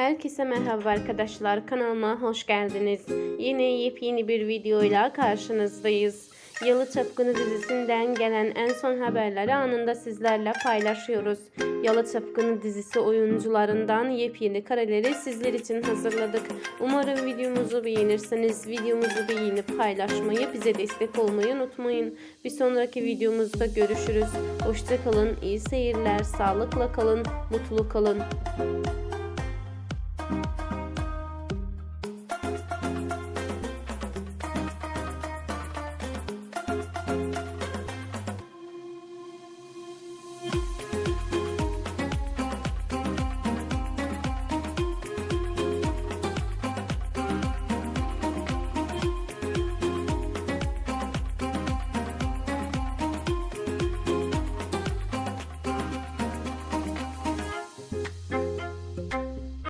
Herkese merhaba arkadaşlar. Kanalıma hoş geldiniz. Yine yepyeni bir videoyla karşınızdayız. Yalı Çapkını dizisinden gelen en son haberleri anında sizlerle paylaşıyoruz. Yalı Çapkını dizisi oyuncularından yepyeni kareleri sizler için hazırladık. Umarım videomuzu beğenirsiniz. Videomuzu beğenip paylaşmayı, bize destek olmayı unutmayın. Bir sonraki videomuzda görüşürüz. Hoşçakalın, iyi seyirler, sağlıkla kalın, mutlu kalın. Bye.